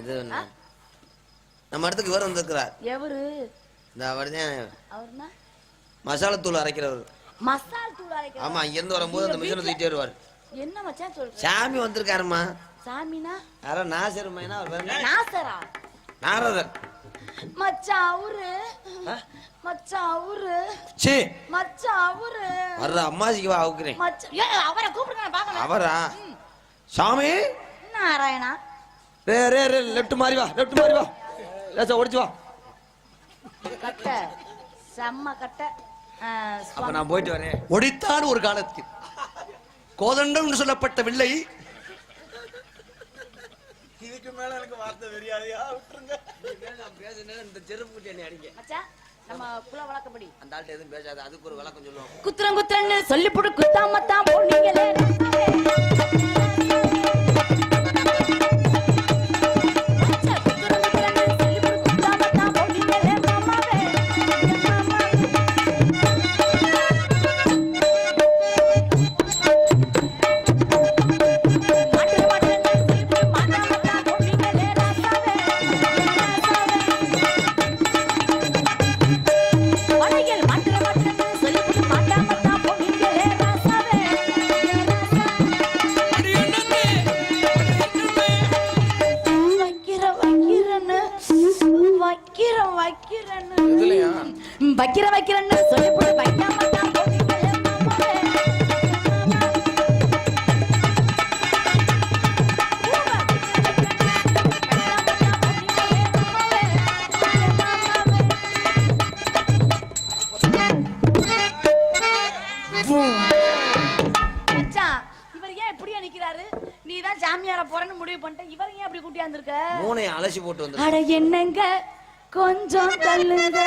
இது. நம்ம இடத்துக்கு இவர் வந்திருக்கிறார். எவரு? இந்த அவர் தான் மசாலா தூள் அரைக்கிறவர். மசால் தூள் அரைக்கிற ஆமா இங்கிருந்து வரும்போது அந்த மிஷினை தூக்கிட்டே வருவார். என்ன மச்சான் சொல்ற? சாமி வந்திருக்காருமா சாமினா? யாரோ நாசர் மைனா அவர் பேர் என்ன? நாசரா? நாரதர். மச்சான் அவரு. மச்சான் அவரு. சே மச்சான் அவரு. வர்ற அம்மாசிக்கு வா அவுக்குறேன். மச்சான் ஏய், அவரை கூப்பிடுங்க நான் பார்க்கணும். அவரா? சாமி? நாராயணா? ரே ரே ரே லெஃப்ட் மாறி வா லெஃப்ட் மாறி வா. லேசா ஓடிச்சு வா. கட்ட. செம்ம கட்ட. அப்ப. நான் போயிட்டு வரேன். ஒடித்தான் ஒரு காலத்தில். கோதண்டம் என்று சொல்லப்பட்ட வில்லை. இதுக்கு மேல எனக்கு வார்த்தை தெரியாதையா விட்டுருங்க. இந்த செருப்பு குட்டி என்னை அடிங்க மச்சான் நம்ம குல வழக்கப்படி. அந்த ஆள்கிட்ட எதுவும் பேசாத அதுக்கு ஒரு விளக்கம் சொல்லுவோம். குத்துறன் குத்துறன்னு சொல்லி போட்டு குத்தாமத்தான் போனீங்களே. அலசி போட்டு வந்து அட என்னங்க? கொஞ்சம் தள்ளுங்க.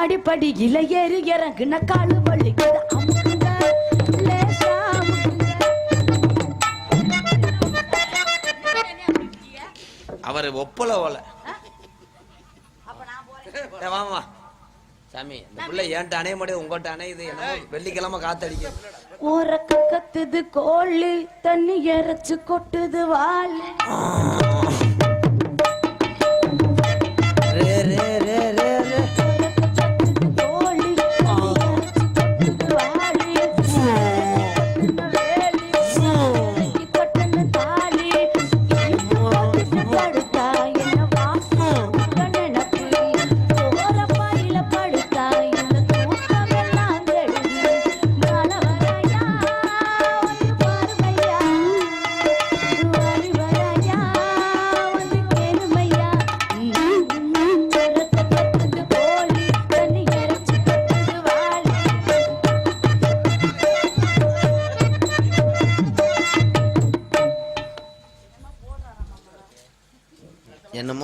மடிப்படியில ஏறி இறங்குன காலு வலிக்குது அமுக்குங்க. லேசா அவர் ஒப்பல ஓல. வாமா. சாமி இந்த பிள்ளை ஏன்ட்ட அணைய முடியாது உங்கள்கிட்ட அணையுது என்னமோ வெள்ளிக்கிழமை காத்தடிக்க ஓரக்க கத்துது கோழி தண்ணி இறைச்சு கொட்டுது ரே ரே ரே ரே.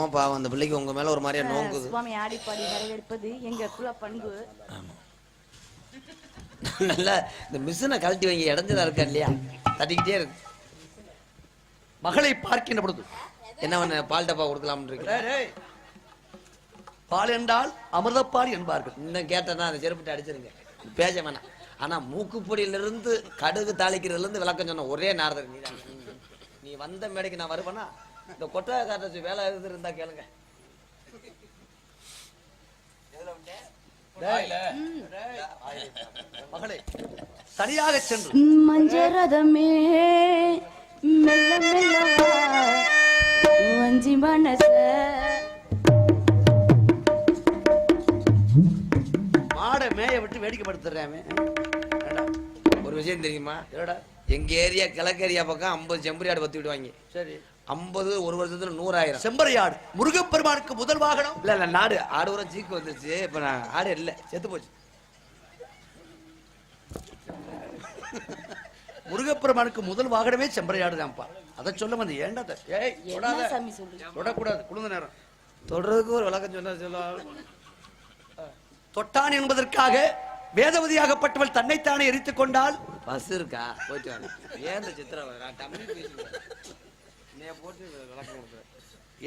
என்னமோ பாவம் அந்த பிள்ளைக்கு உங்க மேல ஒரு மாதிரியா நோங்குது. சுவாமி ஆடிப்பாடி வரவேற்பது எங்க குல பண்பு நல்லா இந்த மிஷினை கழட்டி வைங்க இடைஞ்சலா இருக்கா இல்லையா? தட்டிக்கிட்டே இருக்கு. மகளை பார்க்கின்ற பொழுது என்ன பண்ண பால் டப்பா கொடுக்கலாம்னு இருக்கு. பால் என்றால் அமிர்தப்பால் என்பார்கள். இன்னும் கேட்டேன்னா அந்த செருப்பிட்டு அடிச்சிருங்க. பேச வேணாம். ஆனா மூக்குப்பொடியில இருந்து கடுகு தாளிக்கிறதுல இருந்து விளக்கம் சொன்ன ஒரே நாரதர் நீ நீ வந்த மேடைக்கு நான் வருவேனா? இந்த கொட்டாய காட்ட வேலை எது இருந்தா கேளுங்க. மகளே தனியாக சென்று. மஞ்சரதமே மெல்ல மெல்ல வா, வஞ்சி மனச. மாடை மேய விட்டு வேடிக்கை படுத்துறாமே ஒரு விஷயம் தெரியுமா? என்னடா? எங்க ஏரியா கிழக்கு ஏரியா பக்கம் ஐம்பது செம்பரி ஆடு பத்தி விடுவாங்க. சரி. ஐம்பது ஒரு வருஷத்துல நூறாயிரம். செம்பரியாடு. முருகப்பெருமானுக்கு முதல் வாகனம்? இல்ல இல்ல நாடு. ஆடு உரம் சீக்கு வந்துருச்சு. இப்ப நான் ஆடு இல்ல செத்து போச்சு. முருகப்பெருமானுக்கு முதல் வாகனமே செம்பரையாடு தான்ப்பா. அதை சொல்ல வந்து ஏன்டா அத? ஏய் தொடாத. தொடக்கூடாது. குளிர்ந்த நேரம். தொடர்றதுக்கு ஒரு விளக்கம் சொன்னா சொல்லுவாங்க தொட்டான் என்பதற்காக வேதவதியாகப்பட்டவள் தன்னைத்தானே எரித்துக் கொண்டால் பஸ் இருக்கா? போயிட்டு வாங்க. ஏன் சித்திரம் நான் தமிழ் பேசுகிறேன்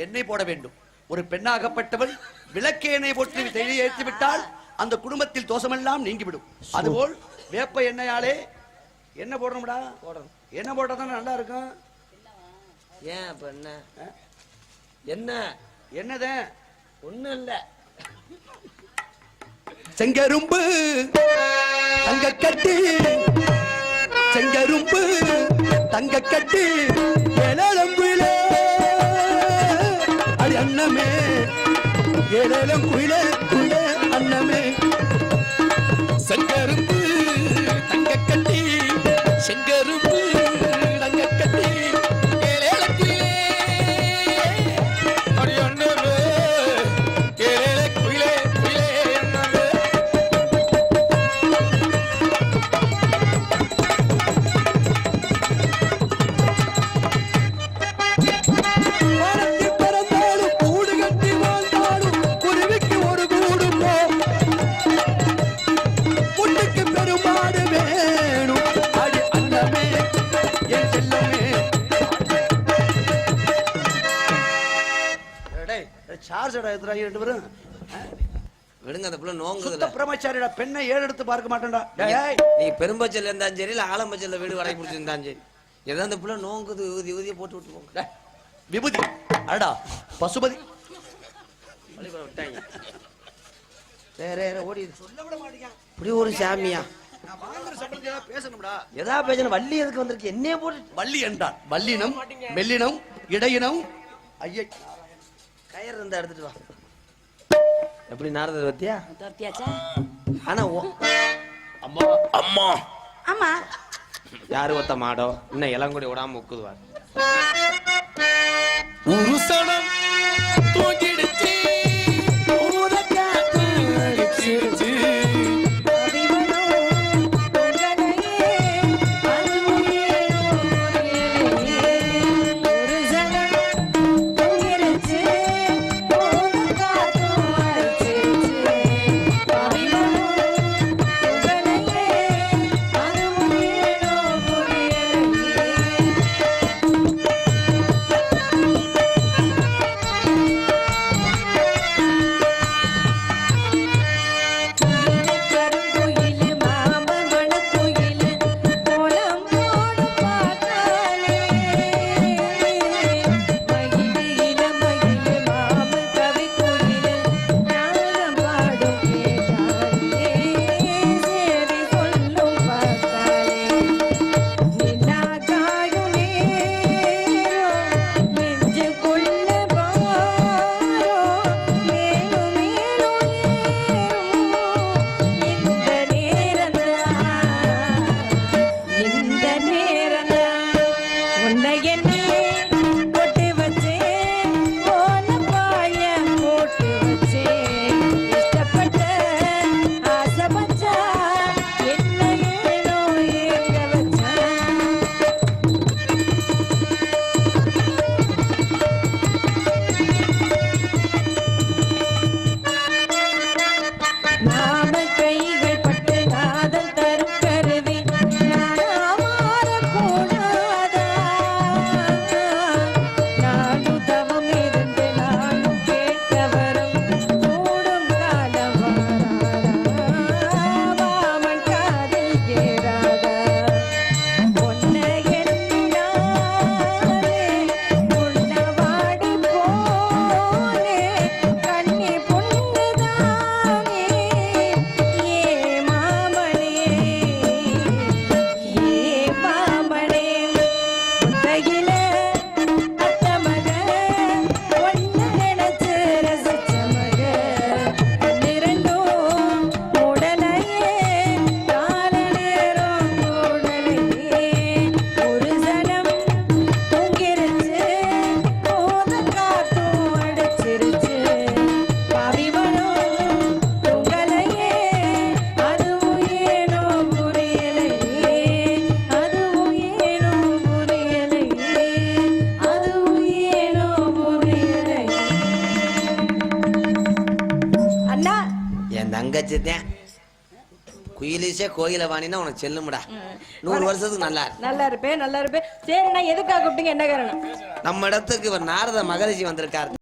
எண்ணெய் போட வேண்டும். ஒரு பெண்ணாகப்பட்டவள் விளக்கு எண்ணெய் போட்டு தெளி ஏற்றி விட்டால் அந்த குடும்பத்தில் தோஷமெல்லாம் நீங்கிவிடும். அதுபோல் வேப்ப எண்ணெயாலே என்ன போடணும்டா? போடணும். என்ன போட்டா தான் நல்லா இருக்கும்? ஏன் அப்ப என்ன? என்ன? என்னதான் ஒண்ணும் இல்ல. செங்கரும்பு தங்க கட்டி செங்கரும்பு தங்க கட்டி ஏழம்புயிலே ஏழம் குயிலே குயிலே அண்ணமே செங்கரும்பு சார்ஜடா எதுரா ரெண்டு பேரும் விடுங்க அந்த பிள்ளை நோங்குதுல. பிரம்மச்சாரிடா பெண்ணை ஏறு எடுத்து பார்க்க மாட்டேன்டா. நீ பெரும்பச்சல்ல இருந்தாலும் சரி இல்ல ஆலம்பச்சல்ல வீடு வாடகை பிடிச்சிருந்தாலும் சரி. ஏதோ அந்த பிள்ளை நோங்குது ஊதி ஊதிய போட்டு விட்டு போங்க. விபூதி. அடா பசுபதி. விட்டாங்க. வேற வேற ஓடி. இப்படி ஒரு சாமியா? நான் வாங்குற சம்பளத்துக்கு ஏதாவது பேசணும்டா. எதா பேசணும்? வள்ளி எதுக்கு வந்திருக்கு? என்னைய போட்டு வள்ளி என்றான் வல்லினம் மெல்லினம் இடையினம். ஐயை. கயிறு இருந்தா எடுத்துட்டு வா. எப்படி நாரதர் பத்தியா? துரத்தியாச்சா? ஆனா ஓ அம்மா. அம்மா. ஆமா யாரு ஒத்த மாடோ? இன்னும் இளங்குடி விடாம உக்குதுவார் ஒரு சனம் தான் குயிலிசே கோயில வாணினா உனக்கு செல்லுமுடா. நூறு வருஷத்துக்கு நல்லா. நல்லா இருப்பேன் நல்லா இருப்பேன். சரிண்ணா எதுக்காக கூப்பிட்டீங்க? என்ன காரணம்? நம்ம இடத்துக்கு இவர் நாரத மகரிஷி வந்திருக்காரு.